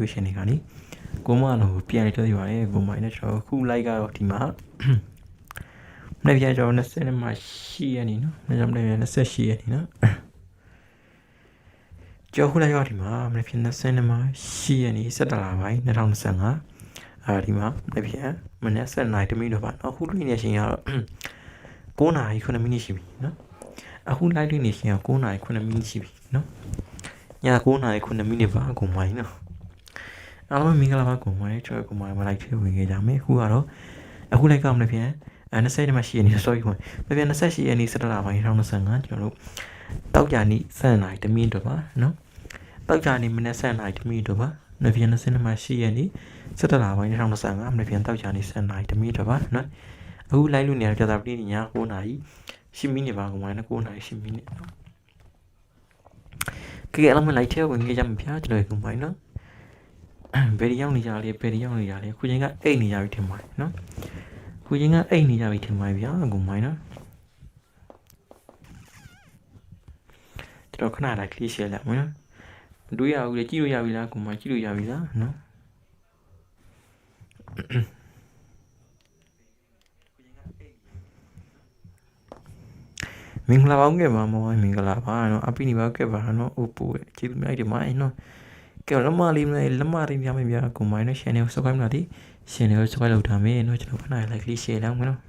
notification တွေကနိကိုမလို့ပြန်ပြောပြပါတယ်ကိုမိုင်းနဲ့ကျွန်တော်ခု like ကတော့ဒီမှာနေ့ပြန်ကျွန်တော်20မှာရှိရနေနော်နေ့ကျွန်တော်နေ့28ရက်နေနော်ကျော်ခု like ကတော့ဒီမှာနေ့ပြန်20မှာရှိရနေ17လပိုင်း2025အာဒီမှာနေ့ပြန်မနေ့7နိုင်တမိတော့ပါနော်ခုတွေ့နေရှင်ကတော့9နာရီ9မိနစ်ရှိပြီနော်အခု live တွေ့နေရှင်က9နာရီ9မိနစ်ရှိပြီနော်ည9နာရီ9မိနစ်ပါကိုမိုင်းနော် အားလုံးမင်္ဂလာပါကိုမိုင်းကျွန်တော်ကိုမိုင်းမလိုက်ဖြစ်ဝင်ခဲ့ကြမယ်အခုကတော့အခုလိုက်ကမလို့ပြန်အဲ20တမရှိရနေ sorry ကိုမပြန်28ရက်နေ့17လပိုင်း2025ကျွန်တော်တို့တောက်ကြနေ့7နာရီတမိနစ်တော့ပါနော်တောက်ကြနေ့မနေ့7နာရီတမိနစ်တော့ပါမပြန်20တမရှိရနေ့17လပိုင်း2025မပြန်တောက်ကြနေ့7နာရီတမိနစ်တော့ပါနော်အခု live လို့နေရကြတာပြည်ည9နာရီ10မိနစ်ပါကိုမိုင်းနော်9နာရီ10မိနစ်နော်ကဲအလုံးမလိုက်ထဲဝင်ခဲ့ကြမှာဗျာကျွန်တော်ကိုမိုင်းနော် ဘယ်ဒီရောက်နေကြလဲဘယ်ဒီရောက်နေကြလဲခုချင်းကအိတ်နေကြပြီထင်ပါတယ်နော်ခုချင်းကအိတ်နေကြပြီထင်ပါတယ်ဗျာကိုမိုင်းနော်ကျွန်တော်ခဏလိုက် click share လိုက်မယ်နော်မတွေ့ရဘူးလေကြည့်လို့ရပြီလားကိုမိုင်းကြည့်လို့ရပြီလားနော်မင်္ဂလာပါငယ်ပါမောမင်္ဂလာပါနော်အပိနေပါကဲပါနော်ဥပ္ပူကျေးဇူးများဒီမှာနော် ကဲလမလေးမလေးလမလေးများမပြကိုမိုင်းနော် channel ကို subscribe လုပ်သည် channel ကို subscribe လုပ်ထားမယ်နော်ကျွန်တော်ခဏ like လေး share လုပ်မယ်နော်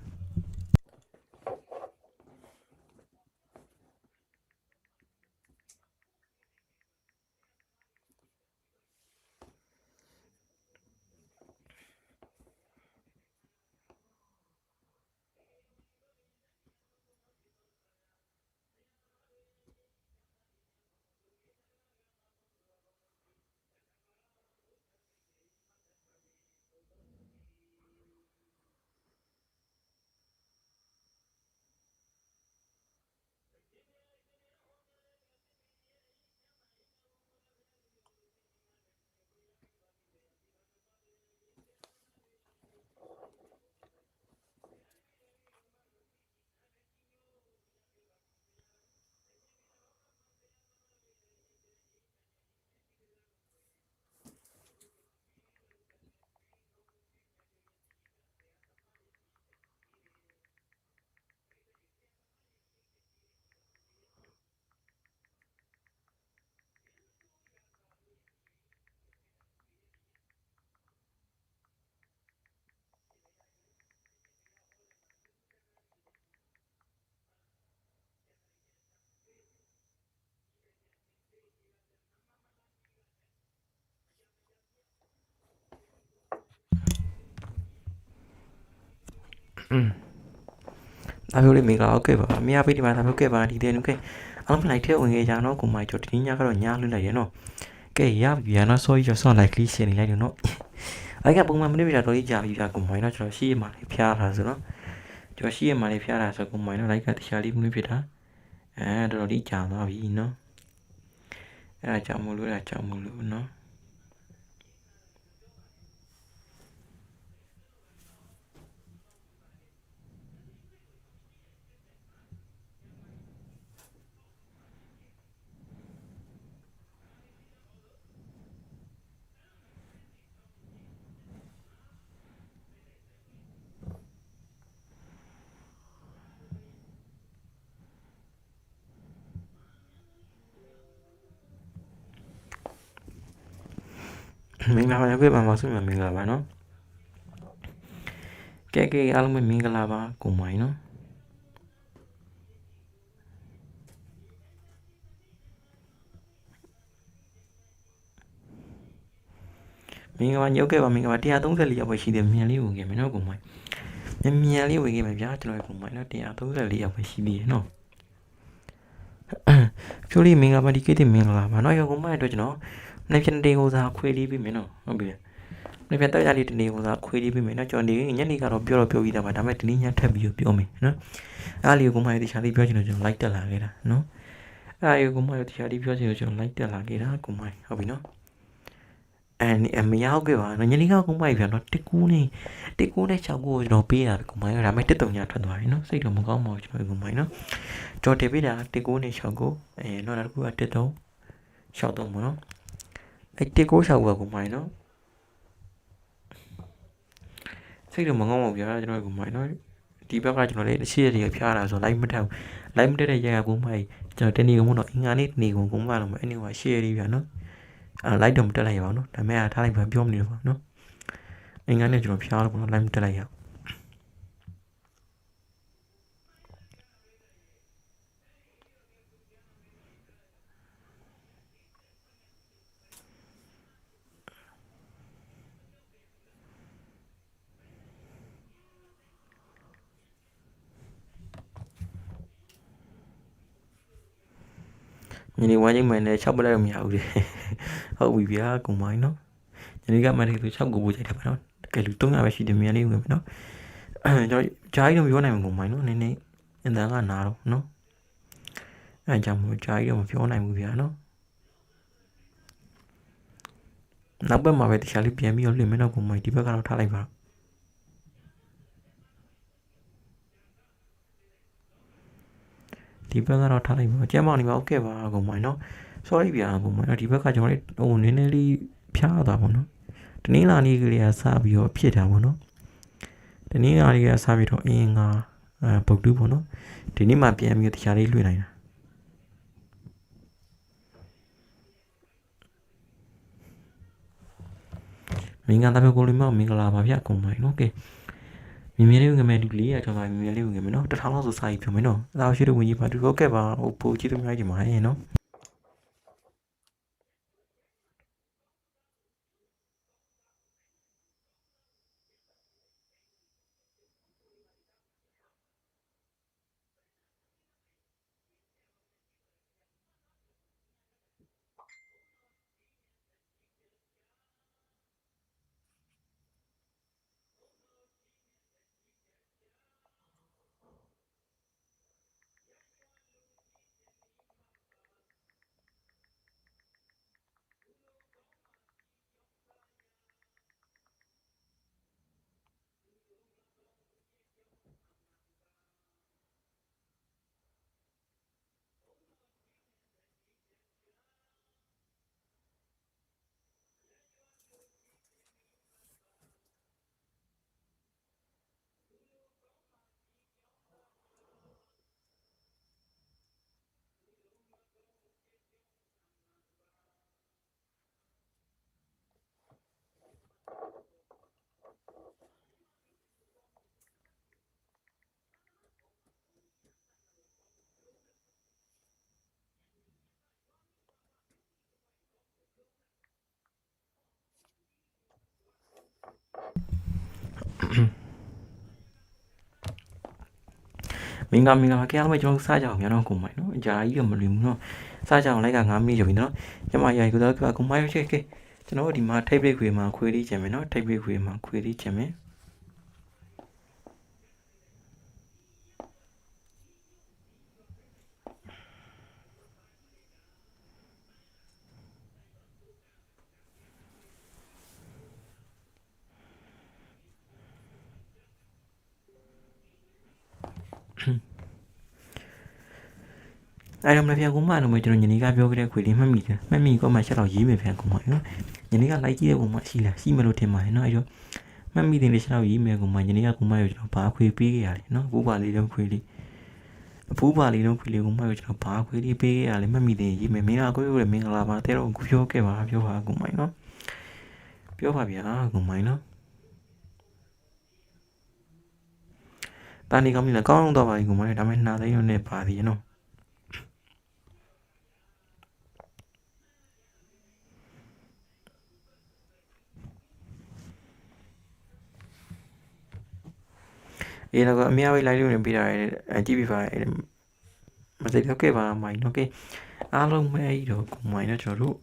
ဒါမျိုးလေးမင်္ဂလာဟုတ်ကဲ့ပါအမေအဖေဒီမှာဒါမျိုးကဲပါဒီတဲ့နုကဲအားလုံးလိုက်ထဲဝင်ခဲ့ကြနော်ကိုမိုင်ကျော်ဒီညကတော့ညလွတ်လိုက်ရနော်ကဲရပြီရနော်ဆိုရဆော့လိုက်လီရှင်းနေလိုက်တယ်နော်အဲ့ကပုံမှန်မနေ့ပြတော့ကြီးကြာပြီကြာကိုမိုင်တော့ကျွန်တော်ရှိရမှာလေးဖျားတာဆိုနော်ကျွန်တော်ရှိရမှာလေးဖျားတာဆိုကိုမိုင်တော့လိုက်ကတခြားလေးမလို့ဖြစ်တာအဲတော်တော်လေးကြာသွားပြီနော်အဲ့ဒါကြောင့်မလို့အဲ့ဒါကြောင့်မလို့နော် မင်္ဂလာပါပြပါမဆုမမင်္ဂလာပါနော်ကဲကဲအားလုံးပဲမင်္ဂလာပါကိုမိုင်းနော်မင်္ဂလာညုတ်ခဲ့ပါမင်္ဂလာ134ရောက်ပဲရှိတယ်မြန်လေးဝင်ခဲ့မယ်နော်ကိုမိုင်းမြန်မြန်လေးဝင်ခဲ့မယ်ဗျာကျွန်တော်ကိုမိုင်းနော်134ရောက်ပဲရှိသေးတယ်နော်ဖြိုးလေးမင်္ဂလာပါဒီကိတိမင်္ဂလာပါနော်ရောကိုမိုင်းအတွက်ကျွန်တော် နေ့ပြန်တင်ကိုစားခွေးလေးပြီးမယ်နော်ဟုတ်ပြီနေ့ပြန်တက်ကြလေးတနေ့ကိုစားခွေးလေးပြီးမယ်နော်ကျွန်တော်ဒီညနေကတော့ပြောတော့ပြောပြီးသားပါဒါပေမဲ့ဒီနေ့ညထပ်ပြီးပြောမယ်နော်အားလေးကိုမှရတခြားလေးပြောချင်လို့ကျွန်တော် like တက်လာခဲ့တာနော်အားလေးကိုမှရတခြားလေးပြောချင်လို့ကျွန်တော် like တက်လာခဲ့တာကိုမိုင်းဟုတ်ပြီနော်အဲမရောက်ခဲ့ပါနော်ညနေကကိုမိုင်းပြန်တော့တစ်ကူးနေတစ်ကူးနဲ့6ကူကျွန်တော်ပေးတာကိုမိုင်းကဒါပေမဲ့တစ်တုံညာထွက်သွားပြီနော်စိတ်တော့မကောင်းပါဘူးကျွန်တော်ကိုမိုင်းနော်ကြော်တင်ပေးတာတစ်ကူးနဲ့6ကူအဲတော့နောက်တစ်ခုကတစ်တုံ6တုံပေါ့နော် အဲ့တစ်ကိုရှောက်ကကိုမိုင်းနော်စိတ်တော့မကောင်းပါဘူးဗျာကျွန်တော်ကိုမိုင်းနော်ဒီဘက်ကကျွန်တော်လည်းရှေ့ရည်ဖျားတာဆိုလိုက်မထက်လိုက်မတက်တဲ့ရရကိုမိုင်းကျွန်တော်တနေ့ကမို့တော့အင်္ဂါနေ့တနေ့ကကိုမိုင်းတော့အဲ့ဒီကရှေ့ရည်ဗျာနော်အာလိုက်တော့မတက်လိုက်ရပါဘူးနော်ဒါပေမဲ့ထားလိုက်ပါပြောမနေတော့ပါနော်အင်္ဂါနေ့ကျွန်တော်ဖျားလို့ပေါ့နော်လိုက်မတက်လိုက်ရဘူး ညီနေဝိုင်းချင်းမှန်တယ်6ပလက်တော့မရဘူးလေဟုတ်ပြီဗျာကုံမိုင်းနော်ညီနေကမှန်တယ်ဆို6ကိုပို့ချိုက်တယ်ပါနော်တကယ်လူ300ပဲရှိတယ်မြန်လေးဝင်မယ်နော်အဲကျွန်တော်ဂျာကြီးတော့ပြောနိုင်မှာကုံမိုင်းနော်နည်းနည်းအန်တန်ကနာတော့နော်အဲကြောင့်မို့ဂျာကြီးတော့မပြောနိုင်ဘူးဗျာနော်နောက်ဘက်မှာပဲတခြားလေးပြန်ပြီးတော့လင်မတော့ကုံမိုင်းဒီဘက်ကတော့ထားလိုက်ပါ ဒီဘက်ကတော့ထားလိုက်ပါကျမ်းမောင်နေမှာ okay ပါကုန်မိုင်းနော် sorry ဗျာကုန်မိုင်းနော်ဒီဘက်ကကျွန်တော်လေးဟိုနည်းနည်းလေးဖြားသွားပါတော့တနင်္လာနေ့ကလေးကစပြီးတော့ဖြစ်တာပေါ့နော်တနင်္လာနေ့ကစပြီးတော့အင်းငါအဲပုတ်တူးပေါ့နော်ဒီနေ့မှပြန်ပြီးတခြားလေးလွှင့်နိုင်တာမင်္ဂလာတမကိုလေးမမင်္ဂလာပါဗျာကုန်မိုင်းနော် okay မြင်မြင်လေးဝင်မယ်ဒီလေးရကျွန်တော်မြင်မြင်လေးဝင်မယ်နော်တထောင်လောက်ဆိုစာရေးပြောမယ်နော်အဲ့ဒါရှိတဲ့ဝင်ကြီးပါသူဟုတ်ကဲ့ပါဟိုပို့ကြည့်လို့များကြည့်ပါရဲ့နော် မင်္ဂလာမင်္ဂလာကြအားလုံးပဲကျွန်တော်စားကြအောင်များတော့ကိုမိုင်းနော်အကြာကြီးကမလွင်ဘူးနော်စားကြအောင်လိုက်က9မိနစ်ကျော်ပြီနော်ကျမရိုက်ကတော့ကိုမိုင်းရဲ့ကဲကျွန်တော်ဒီမှာထိပ်ပိတ်ခွေမှာခွေလေးချင်မယ်နော်ထိပ်ပိတ်ခွေမှာခွေလေးချင်မယ် အဲ့တော့မပြန်ကူမလို့မကျွန်တော်ညနေကပြောခဲ့တဲ့ခွေလေးမှတ်မိတယ်မှတ်မိကောမှချက်တော့ရေးမယ်ပြန်ကူမနော်ညနေကလိုက်ကြည့်တဲ့ကူမရှိလားရှိမလို့ထင်ပါတယ်နော်အဲ့တော့မှတ်မိတယ်လေချက်တော့ရေးမယ်ကူမညနေကကူမရောကျွန်တော်ဘာခွေပေးခဲ့ရလဲနော်ဘူးပါလေးတော့ခွေလေးအဖူးပါလေးတော့ခွေလေးကူမရောကျွန်တော်ဘာခွေလေးပေးခဲ့ရလဲမှတ်မိတယ်ရေးမယ်မင်္ဂလာကိုရမင်္ဂလာပါတဲ့တော့ကူပြောခဲ့ပါပြောပါကူမိုင်းနော်ပြောပါဗျာကူမိုင်းနော် တာနေကောင်းပြီလားကောင်းတော့ပါပြီကူမိုင်းဒါပေမဲ့နှာသိရုံနဲ့ပါသေးရနော် အေးတော့အများကြီး live လုပ်နေပြီးတာကြည့်ပြီးပါမစိတ်တော့ခဲ့ပါမိုင်းโอเคအားလုံးပဲဤတော့ကိုမိုင်းတော့ကျွန်တော်တို့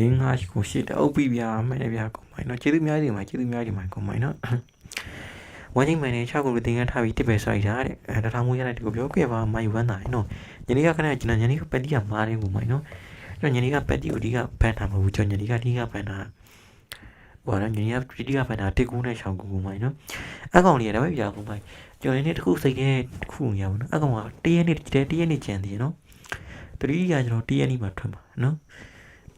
လင်းငါရှိကိုရှိတဲ့အုပ်ပြီးပြမယ်လေဗျာကိုမိုင်းတော့ကျေးဇူးများကြီးမှာကျေးဇူးများကြီးမှာကိုမိုင်းနော်ဝိုင်းချင်းမန်နေ6ကိုတင်ကထားပြီးတစ်ပဲစိုက်တာတဲ့အဲတထောင်မွေးရတဲ့ဒီကိုပြောခဲ့ပါမိုင်းဝမ်းတာနော်ညနေကခဏကျွန်တော်ညနေကပက်တီကမားတယ်ကိုမိုင်းနော်ကျွန်တော်ညနေကပက်တီကိုဒီကဖန်တာမဟုတ်ဘူးကျွန်တော်ညနေကဒီကဖန်တာဟိုနော်ညီကပီတီကဖန်တာတစ်ကူးနဲ့ရှောင်းကူကူမိုင်းနော်အကောင်လေးကဒါပဲပြကူမိုင်းကျွန်တော်နေ့တစ်ခုစိတ်ထဲတစ်ခုနေရပါနော်အကောင်ကတရက်နေ့တရက်နေ့ကြံသေးနော်တတိယကျွန်တော်တရက်နေ့မှာထွက်မှာနော်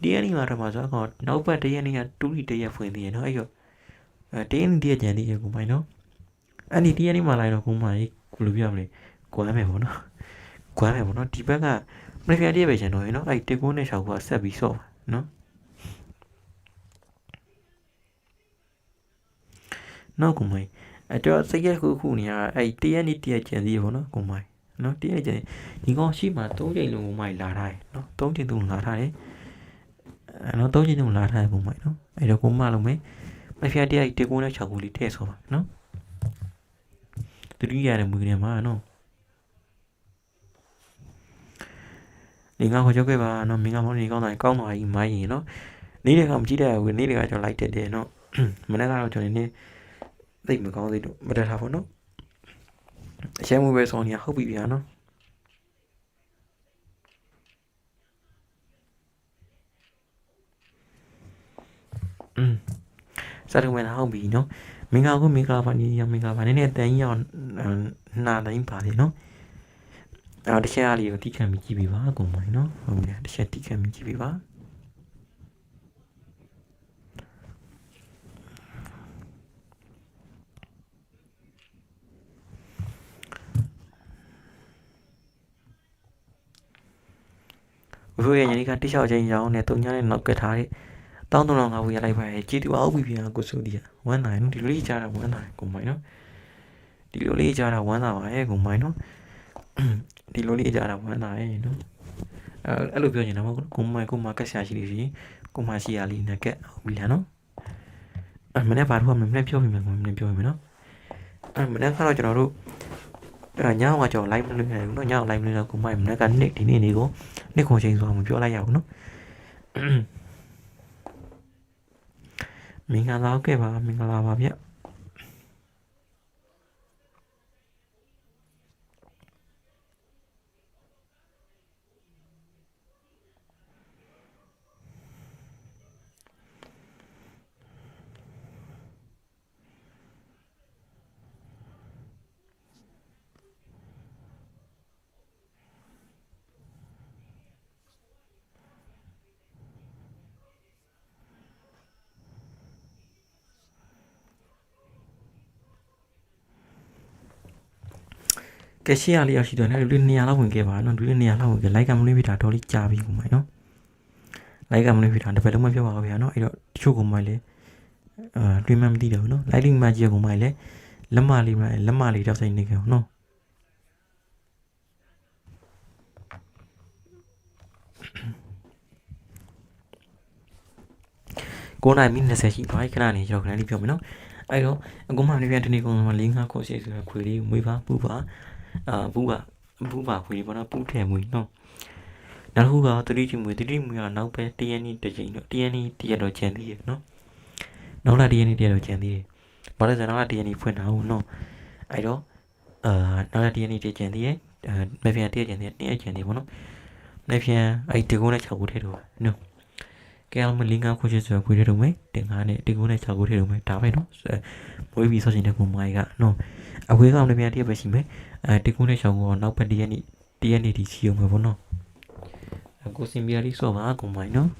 တရက်နေ့မှာထွက်မှာဆိုတော့နောက်ပတ်တရက်နေ့ကတူလီတရက်ဖွင့်သေးရနော်အဲ့ရောအဲတရက်နေ့တရက်ကြံသေးရကူမိုင်းနော်အဲ့ဒီတရက်နေ့မှာလိုက်တော့ကူမိုင်းကိုလိုပြမလဲကွမ်းမယ်ပေါ့နော်ကွမ်းမယ်ပေါ့နော်ဒီဘက်ကမနေ့ကတည်းကပဲကျန်တော့ရေနော်အဲ့တေကုန်းနဲ့ရှောက်ကဆက်ပြီးဆော့ပါနော်နော်ကုမိုင်းအဲ့တော့စိတ်ရခုခုနေရအဲ့တရက်နေ့တရက်ကျန်သေးပေါ့နော်ကုမိုင်းနော်တရက်ကျန်ဒီကောင်ရှိမှ၃ချိန်လုံးကုမိုင်းလာထားတယ်နော်၃ချိန်သုံးလာထားတယ် အဲ့တော့၃ချိန်သုံးလာထားတယ်ကုမိုင်းနော်အဲ့တော့ကုမလုံးမယ်မဖျက်တရက်တေကုန်းနဲ့ရှောက်ကူလေးထည့်ဆော့ပါနော်တတိယရတဲ့မွေးနေမှာနော်နေငါခေါ်ချုပ်ခဲ့ပါနော်မင်းကမောင်နေကောင်းတာကောင်းပါကြီးမိုင်းရင်နော်နေ့တကမကြည့်တဲ့ဘူးနေ့တကကျွန်တော်လိုက်တက်တယ်နော်မနေ့ကတော့ကျွန်တော်နေသိမကောင်းသေးတော့မတက်ထားပါနော်အရှမ်းမွေးပဲဆောင်းနေဟုတ်ပြီဗျာနော် อืมစားထုံးမယ်ဟုတ်ပြီနော်မင်္ဂလာကိုမင်္ဂလာပါနေရမင်္ဂလာပါနည်းနည်းတန်ကြီးအောင်နာတိုင်းပါလေနော်အော်တစ်ချက်အားလေးကိုတိခံပြီးကြည့်ပေးပါအကုန်ပါနော်ဟုတ်ပြီတစ်ချက်တိခံပြီးကြည့်ပေးပါဘိုးရဲ့ညနေကတိလျှောက်ချင်းရောင်းနဲ့တုံညာနဲ့နောက်ကထားတဲ့ တောင်းတုံးလောက်ငါဝေးရလိုက်ပါရဲ့ကျေးဇူးအောင်ပြီပြန်ကိုစိုးဒီကဝမ်းသာရနော်ဒီလိုလေးကြားတာဝမ်းသာရကိုမိုင်းနော်ဒီလိုလေးကြားတာဝမ်းသာပါရဲ့ကိုမိုင်းနော်ဒီလိုလေးကြားတာဝမ်းသာရဲ့နော်အဲအဲ့လိုပြောနေတာမဟုတ်ကိုမိုင်းကိုမကက်ဆရာရှိလို့ရှိရင်ကိုမရှိရလေးနဲ့ကက်ဟုတ်ပြီလားနော်အဲမနေ့ပါတော့မနေ့ပြောပြမယ်မနေ့ပြောပြမယ်နော်အဲမနေ့ကတော့ကျွန်တော်တို့အဲညောင်းကကျွန်တော် live လုပ်နေတယ်နော်ညောင်း live လုပ်တော့ကိုမိုင်းမနေ့ကနေ့ဒီနေ့နေကိုနေ့ခုချိန်ဆိုတော့မပြောလိုက်ရဘူးနော် မင်္ဂလာခဲ့ပါမင်္ဂလာပါဗျ ကဲရှေ့ရလေးရောက်ရှိတော့လည်းလူ200လောက်ဝင်ခဲ့ပါနော်လူ200လောက်ဝင်ခဲ့လိုက်ကမလို့ပြတာတော်လေးကြာပြီကိုမိုင်းနော်လိုက်ကမလို့ပြတာတပည့်လုံးမပြောပါဘူးဗျာနော်အဲ့တော့တချို့ကိုမိုင်းလေအာတွင်မှမသိတယ်ဘူးနော်လိုက်လိမ့်မှကြီးကိုမိုင်းလေလက်မလေးမလက်မလေးတော့စိတ်နေကြအောင်နော်ကိုနိုင်မိ20ရှိပါခဏနေကျွန်တော်ခဏလေးပြောမယ်နော်အဲ့တော့အခုမှလည်းပြန်ဒီနေ့ကောင်မှ၄၅ခေါ်ရှိဆိုတော့ခွေလေးမွေးပါပူပါ အာဘူးပါဘူးပါခွေလေးပေါ့နော်ပူထဲမွေးနော်နောက်တစ်ခုကတတိတိမွေးတတိမွေးကနောက်ပဲတရနေ့တစ်ချိန်တော့တရနေ့တရတော့ကျန်သေးရနော်နောက်လာတရနေ့တရတော့ကျန်သေးတယ်ဘာလို့လဲဆိုတော့နောက်လာတရနေ့ဖွင့်တာဟုတ်နော်အဲ့တော့အာနောက်လာတရနေ့တရကျန်သေးရအဲမပြန်တရကျန်သေးတယ်နေ့ကျန်သေးပေါ့နော်မပြန်အဲ့ဒီကုန်းနဲ့6ခုထဲတော့နော်ကဲအောင်မလင်းကားခွချစ်ဆိုခွေထဲတော့မယ်တင်ကားနဲ့ဒီကုန်းနဲ့6ခုထဲတော့မယ်ဒါပဲနော်မွေးပြီးဆော့ချင်တဲ့ကုန်းမိုင်းကနော် အဝေးကောင်လည်းပြန်တရပဲရှိမယ်အဲဒီကုန်းနဲ့6ခုတော့နောက်ပတ်တရနေ့တရနေ့ဒီချီအောင်မယ်ပေါ့နော်ကိုစင်ပြလေးဆော့ပါကုန်းမိုင်းနော်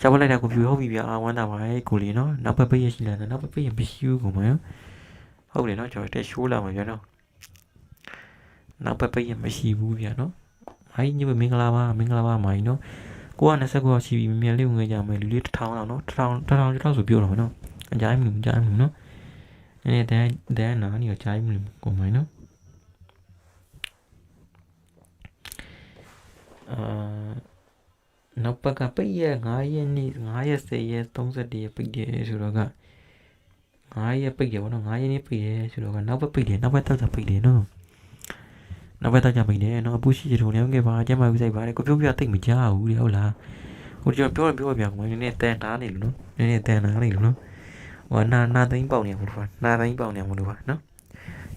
ရှားပလိုက်တာကိုပြဟုတ်ပြီဗျာအာဝမ်းတာပါလေကိုလေးနော်နောက်ပတ်ပိတ်ရရှိလာတယ်နောက်ပတ်ပိတ်ရမရှိဘူးကုန်းမိုင်းဟုတ်တယ်နော်ကျွန်တော်တက်ရှိုးလာမှာဗျာနော်နောက်ပတ်ပိတ်ရမရှိဘူးဗျာနော်ဟိုင်းညမင်္ဂလာပါမင်္ဂလာပါမိုင်းနော်ကိုက29ရောက်ရှိပြီမြန်လေးဝင်ကြမယ်လူလေး1000လောက်နော်1000 1000ကျော်ဆိုပြောတော့မယ်နော်အကြိုင်းမလို့အကြိုင်းမလို့နော် နည်းနည်းတန်းတန်းနာနေအကြိုင်းမလို့ကိုမိုင်းနော်အာနောက်ပတ်ကပိတ်ရ9ရက်နေ့9ရက်10ရက်31ရက်ပိတ်တယ်ဆိုတော့က9ရက်ပိတ်တယ်ဗောနော်9ရက်နေ့ပိတ်တယ်ဆိုတော့ကနောက်ပတ်ပိတ်တယ်နောက်ပတ်တော့ပိတ်တယ်နော်နောက်ဘက်တော့ကြမိနေနော်အပူရှိချင်ထုံနေခဲ့ပါကျမဦးဆိုင်ပါတယ်ကိုပြောပြတိတ်မကြဘူးလေဟုတ်လားဟိုကျွန်တော်ပြောပြောပြကောင်နည်းနည်းတန်တားနေလို့နော်နည်းနည်းတန်တားနေလို့နော် ဟိုနာနာသိန်းပေါက်နေမှာလို့ပါနာသိန်းပေါက်နေမှာလို့ပါနော်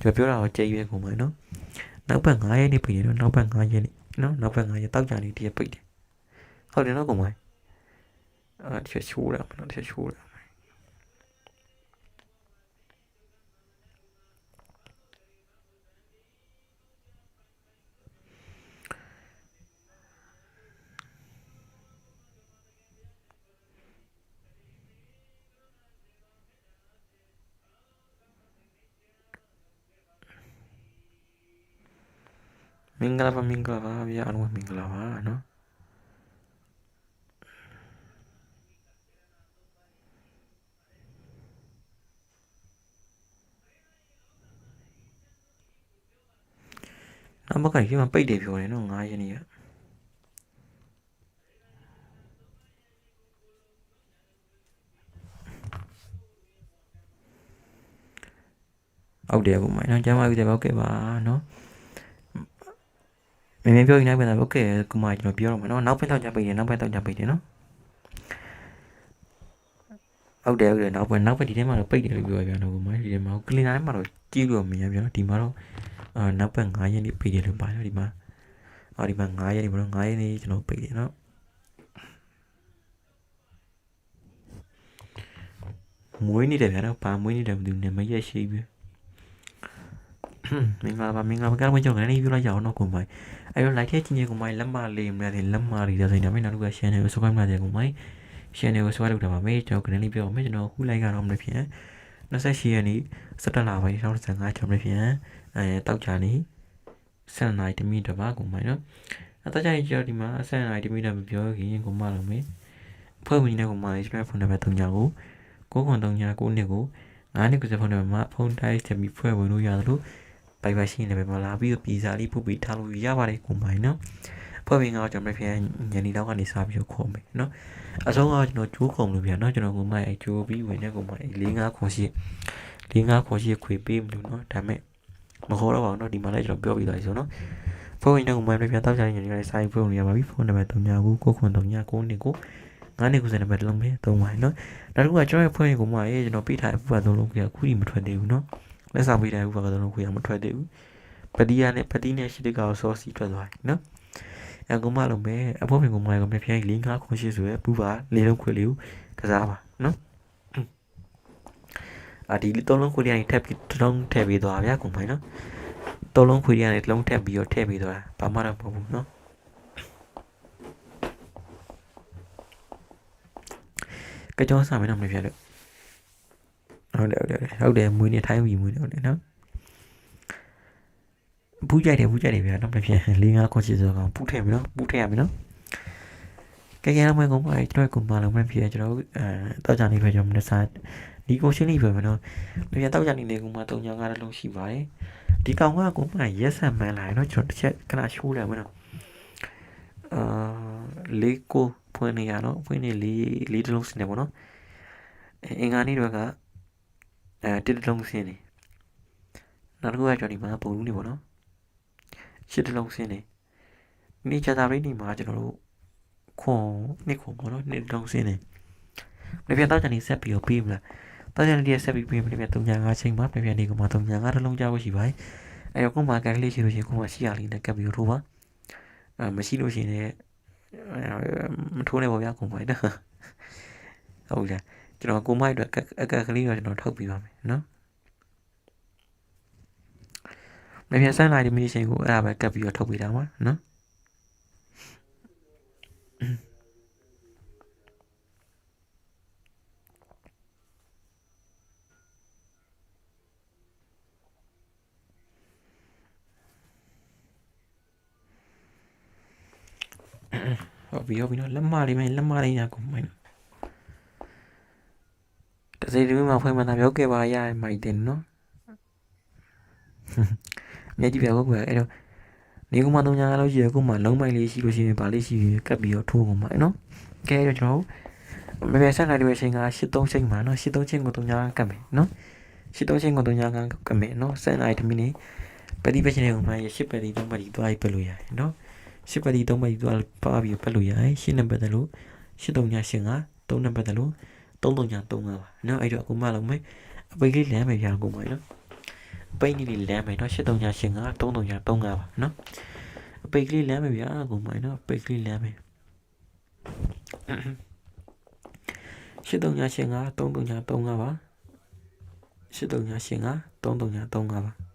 ကျွန်တော်ပြောတာကိုကြိတ်ရွေးကုန်ပါနော်နောက်ဘက်9ရက်နေပိတ်တယ်နော်နောက်ဘက်9ရက်နေနော်နောက်ဘက်9ရက်တောက်ကြနေတည်းပိတ်တယ်ဟုတ်တယ်နော်ကုန်ပါအာတစ်ချက်ချိုးရမယ်နော်တစ်ချက်ချိုးရမယ်မင်္ဂလာပါမင်္ဂလာပါဗျာအားလုံးမင်္ဂလာပါနော်နောက်ဘက်ကဒီမှာပိတ်တယ်ပြောတယ်နော်9ရက်နေ့ကဟုတ်တယ်ကို မိုင်းနော်ကျမ်းပါပြီတယ်ဟုတ်ကဲ့ပါနော် မင်းမင်းပြောရင်လည်းပြန်လာโอเคကုမကျွန်တော်ပြောတော့မယ်နော်နောက်ဖက်တော့ကြပိတ်တယ်နောက်ဖက်တော့ကြပိတ်တယ်နော်ဟုတ်တယ်ဟုတ်တယ်နောက်ဖက်နောက်ဖက်ဒီထဲမှာတော့ပိတ်တယ်လို့ပြောရပြန်တော့ကုမဒီထဲမှာကလင်နာထဲမှာတော့ကြည့်လို့မရပြန်နော်ဒီမှာတော့အာနောက်ဖက်9ရက်နေပိတ်တယ်လို့ပါနော်ဒီမှာအော်ဒီမှာ9ရက်နေမလို့9ရက်နေကျွန်တော်ပိတ်တယ်နော်မွေးနေတယ်ဗျာနော်ဘာမွေးနေတယ်မသိဘူးနာမည်ရရှိပြီ မင်္ဂလာပါမင်္ဂလာပါကတော့ကျွန်တော်လည်းပြောလိုက်ကြအောင်နော်ကိုမိုင်းအဲ့တော့ like ထဲကြီးကြီးကိုမိုင်းလက်မလေးမရတယ်လက်မလေးတဲ့ဆိုရင်ဒါပေမဲ့နောက်တစ်ခါ channel ကို subscribe လုပ်ကြကိုမိုင်း channel ကို subscribe လုပ်တာပါမယ်ကျွန်တော်ကနေလေးပြောပါမယ်ကျွန်တော်ခု like ကတော့မလို့ဖြစ်28ရက်နေ့17လပိုင်း2025ကျွန်တော်ဖြစ်အဲတောက်ကြနေ7နိုင်တမီတပါကိုမိုင်းနော်အတကြိုင်ကျော်ဒီမှာ7နိုင်တမီတမပြောခင်ကိုမလုပ်မယ်ဖွဲ့ဝင်နေကိုမိုင်းကျွန်တော်ဖုန်းနံပါတ်3ညကို9ခွန်3ည9နှစ်ကို9နှစ်ကိုစဖုန်းနံပါတ်မှာဖုန်းတိုင်းချက်ပြီးဖွဲ့ဝင်လို့ရတယ်လို့ ဘိုင်ဘရှိနေပဲမလာပြီးပြည်စာလေးဖုတ်ပြီးထားလို့ရပါတယ်ကိုမိုင်းနော်ဖွဲ့ဝင်ကတော့ကျွန်တော်ပြန်ညနေတော့ကနေစားပြီးခေါ်မယ်နော်အဆုံးကကျွန်တော်ကျိုးခုံလို့ပြန်နော်ကျွန်တော်ကိုမိုင်းအကျိုးပြီးဝင်တဲ့ကိုမိုင်း၄၅ခွန်ရှိ၄၅ခွန်ရှိခွေပေးမလို့နော်ဒါမဲ့မခေါ်တော့ပါဘူးနော်ဒီမှာလည်းကျွန်တော်ပြောပြီးသွားပြီဆိုနော်ဖုန်းဝင်တဲ့ကိုမိုင်းပြန်တောက်ချင်ညနေကနေစားပြီးဖုန်းလို့ရပါပြီဖုန်းနံပါတ်3ညကို9ခွန်3ည9နှစ်ကိုငါးနှစ်ခုစနံပါတ်လုံးပဲသုံးပါနော်နောက်တစ်ခုကကျွန်တော်ရဲ့ဖွင့်ရင်ကိုမှရေးကျွန်တော်ပြထားတဲ့ဘုရားသုံးလုံးကခုထိမထွက်သေးဘူးနော် လက်ဆောင်ပေးတဲ့ဘုရားသုံးလုံးကမထွက်သေးဘူးပတိယနဲ့ပတိနဲ့ရှိတဲ့ကောင်စောစီထွက်သွားပြီနော်အကူမလုံးပဲအဖို့ပင်ကိုမှကမပြန်လေးငါးခုရှိဆိုရပူပါလေးလုံးခွေလေးကိုကစားပါနော်အာဒီသုံးလုံးခွေလေးကနေထပ်ပြီးတစ်လုံးထည့်ပေးသွားဗျာကိုမိုင်းနော်သုံးလုံးခွေလေးကနေတစ်လုံးထည့်ပြီးတော့ထည့်ပေးသွားတာဘာမှတော့မဟုတ်ဘူးနော်ကြောစားမယ်နော်မဖြစ်လို့ ဟုတ်တယ်ဟုတ်တယ်ဟုတ်တယ်မွေးနေထိုင်းပြီမွေးနေဟုတ်တယ်နော်ဘူးကြိုက်တယ်ဘူးကြိုက်တယ်ဗျာတော့မဖြစ်၄၅ခွန်ချီဆိုကောင်ပူးထည့်ပြီနော်ပူးထည့်ရပြီနော်ကဲကဲတော့မကုန်းပါကျွန်တော်ကုန်းပါလုံးမဖြစ်ကျွန်တော်အဲတောက်ကြနေပဲကျွန်တော်မနေ့စားဒီကိုရှင်းလိပဲမနော်မပြန်တောက်ကြနေနေကုန်းမှာ၃ညငါးလုံးရှိပါတယ်ဒီကောင်ကကုန်းမှာရက်ဆက်မှန်းလာရနော်ကျွန်တော်တစ်ချက်ခဏရှိုးလိုက်မနော်အာလေးကိုဖွင့်နေရတော့ဖွင့်နေလေးလေးတလုံးစနေပေါ့နော်အင်္ဂါနေ့တွေက အဲတစ်တလုံးစင်းနေနောက်တစ်ခုကကျွန်တော်ဒီမှာပုံလူနေပေါ့နော်ရှစ်တလုံးစင်းနေနေချတာလေးနေမှာကျွန်တော်တို့ခွန်နှစ်ခွန်ပေါ့နော်နှစ်တလုံးစင်းနေမပြတ်တော့ကျွန်တော်ဆက်ပြီးတော့ပြီးမလားတော့ကျွန်တော်ဒီဆက်ပြီးပြီးမပြတ်305ချိန်မှာပြပြနေကမှ305တလုံးကြားဖို့ရှိပါတယ်အဲတော့ကိုမှကန်လေးရှိလို့ရှိရင်ကိုမှရှိရလေးနဲ့ကပ်ပြီးတော့ထိုးပါအဲမရှိလို့ရှိရင်မထိုးနဲ့ပေါ့ဗျာကိုမိုက်နော်ဟုတ်ကြ ကျွန်တော်ကိုမိုက်အတွက်အကက်ကလေးတော့ကျွန်တော်ထုတ်ပြပါမယ်နော်မပြန်ဆန်းလိုက်ဒီမီရှင်ကိုအဲ့ဒါပဲကပ်ပြီးတော့ထုတ်ပြတာပါနော်ဟုတ်ပြီဟုတ်ပြီနော်လက်မလေးမလက်မလေးညာကိုမိုင်းတ စိဒီမှာဖွင့်မှသာပြောခဲ့ပါရမိုက်တယ်နော်မြက်ကြည့်ပြကောကွယ်အဲ့တော့နေကမှ3ညာလောက်ရှိရကိုမှလုံးမိုက်လေးရှိလို့ရှိရင်ဗာလေးရှိရင်ကပ်ပြီးတော့ထိုးကုန်ပါနော်ကဲတော့ကျွန်တော်မပြဆက်လိုက်တဲ့ချိန်က83ချိန်မှာနော်83ချိန်ကို3ညာကပ်မယ်နော်83ချိန်ကို3ညာကကပ်မယ်နော်ဆက်လိုက်တမီနေပတိပချင်းကိုမှရရှိပတိတော့မဒီသွားပြလို့ရတယ်နော်ရှစ်ပတ်ဒီသုံးပတ်ဒီသွားပါပြီးပတ်လို့ရတယ်ရှစ်နံပါတ်တလို့ရှစ်တုံညာရှင်းကသုံးနံပါတ်တလို့ သုံးတုံညာသုံးကပါနော်အဲ့တော့အခုမှလုံးမယ်အပိတ်လေးလမ်းမယ်ပြအောင်ကုန်ပါနော်အပိတ်လေးလမ်းမယ်နော်ရှစ်တုံညာရှင်းကသုံးတုံညာသုံးကပါနော်အပိတ်လေးလမ်းမယ်ပြအောင်ကုန်ပါနော်အပိတ်လေးလမ်းမယ်8385 3335ပါ8385 3335ပါ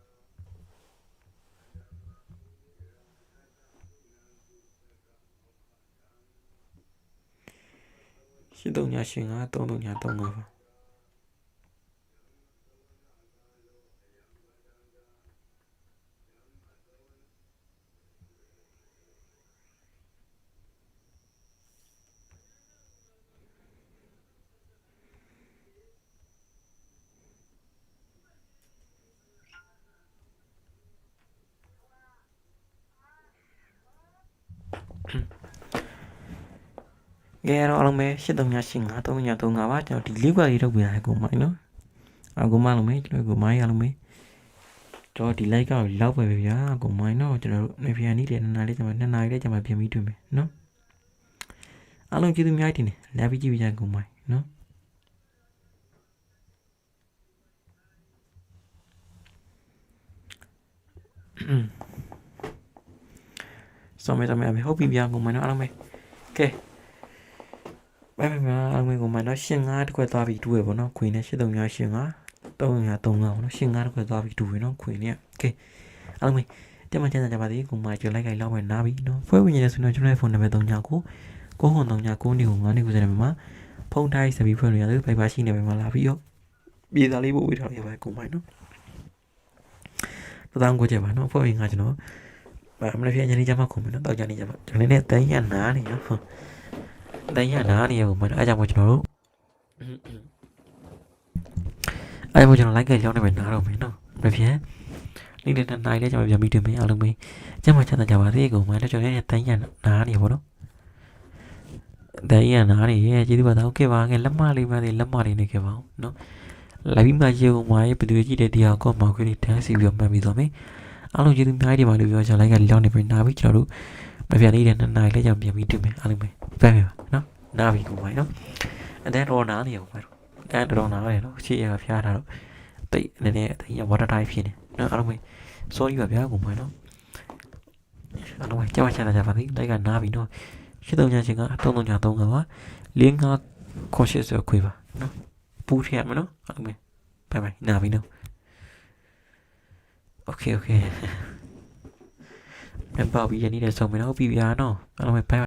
你懂也行啊懂懂也懂啊 ကဲအဲ့တော့အားလုံးပဲ8385 3335ပါကျွန်တော်ဒီလေးခွက်လေးထုတ်ပြရတယ်ကိုမိုင်းနော်အကူမလုံးမေကျွန်တော်ကိုမိုင်းရလုံးမေကျွန်တော်ဒီ like ကောက်လောက်ပဲပဲဗျာကိုမိုင်းနော်ကျွန်တော်တို့နေပြန်နေတယ်နှစ်နာရီလေးကျွန်တော်နှစ်နာရီလေးကျွန်တော်ပြန်ပြီးတွေ့မယ်နော်အားလုံးကျေးဇူးအများကြီးတင်တယ်လာပြီးကြည့်ပြကြကိုမိုင်းနော်စောမေစောမေအမေဟုတ်ပြီဗျာကိုမိုင်းနော်အားလုံးပဲကဲ ဘယ်မှာအငွေကိုမှတော့ရှင်ငါတစ်ခွက်သွားပြီးတူရပေါ့နော်ခွေနဲ့ရှစ်သုံးများရှင်ငါသုံးများသုံးငါပေါ့နော်ရှင်ငါတစ်ခွက်သွားပြီးတူရနော်ခွေနဲ့ကဲအငွေတက်မချမ်းသာကြပါသေးကိုမကျော်လိုက်ကြလောက်မယ်နားပြီနော်ဖွဲဝင်နေတဲ့ဆိုတော့ကျွန်တော်ရဲ့ဖုန်းနံပါတ်3ညကိုကိုဟွန်3ည9နေကို9နေကိုစတဲ့မှာဖုန်းတိုင်းစပြီးဖွင့်လို့ရတယ်ဖိုင်ပါရှိနေပဲမှာလာပြီးတော့ပြည်သားလေးပို့ဝေးထားရပါကိုမိုင်းနော်တသောင်းကိုကြပါနော်ဖွဲ့ဝင်ကကျွန်တော်ဗမာမလေးပြညနေကြမှာခုံမယ်နော်တောက်ကြနေကြမှာကျွန်တော်လည်းတန်းရနားနေနော်တို င်းရနားနေရပုံမှန်အားကြောင့်မို့ကျွန်တော်တို့အားကြောင့်မို့ကျွန်တော် like ကြောင်းနေပဲနားတော့မယ်နော်မဖြစ်နေ့နေ့နိုင်လဲကျွန်တော်ပြန်ပြီးတင်မယ်အားလုံးပဲကျမချမ်းသာကြပါစေကုန်မယ်လက်ကျွန်တော်ရဲ့တိုင်းရနားနေပေါ့နော်တိုင်းရနားနေရဲ့ကျေးဇူးပါတော့ခဲ့ပါငယ်လက်မလေးပါသေးလက်မလေးနေခဲ့ပါဦးနော်လာပြီးမှရေကုန်မှာရဲ့ဘယ်သူကြည့်တဲ့တရားကောမောက်ခွေးတန်းစီပြီးတော့မှတ်ပြီးသွားမယ်အားလုံးကျေးဇူးအများကြီးပါလို့ပြောချင် like ကြောင်းနေပဲနားပြီးကျွန်တော်တို့ မပြန်နေတဲ့နိုင်လဲကျွန်တော်ပြန်ပြီးတင်မယ်အားလုံးပဲပြန်ပါနော်နားပြီကိုမိုင်းနော်အတန်းတော့နားနေအောင်မိုင်းတော့အတန်းတော့နားနေတော့ရှေ့ရဖျားတာတော့တိတ်နည်းနည်းအတင်းရ water type ဖြစ်နေနော်အားလုံးပဲ sorry ပါဗျာကိုမိုင်းနော်အားလုံးပဲကြောက်ချင်တာကြပါသေးလိုက်ကနားပြီနော်ရှစ်သုံးချချင်းကသုံးသုံးချသုံးကပါလင်းငါ conscious ခွေးပါနော်ပူထရမနော်အားလုံးပဲဘိုင်ဘိုင်နားပြီနော် okay okay ပြန်ပါပြီးရနေတယ်ဆုံးမယ်နော်ပြီးပြာနော်အားလုံးပဲ bye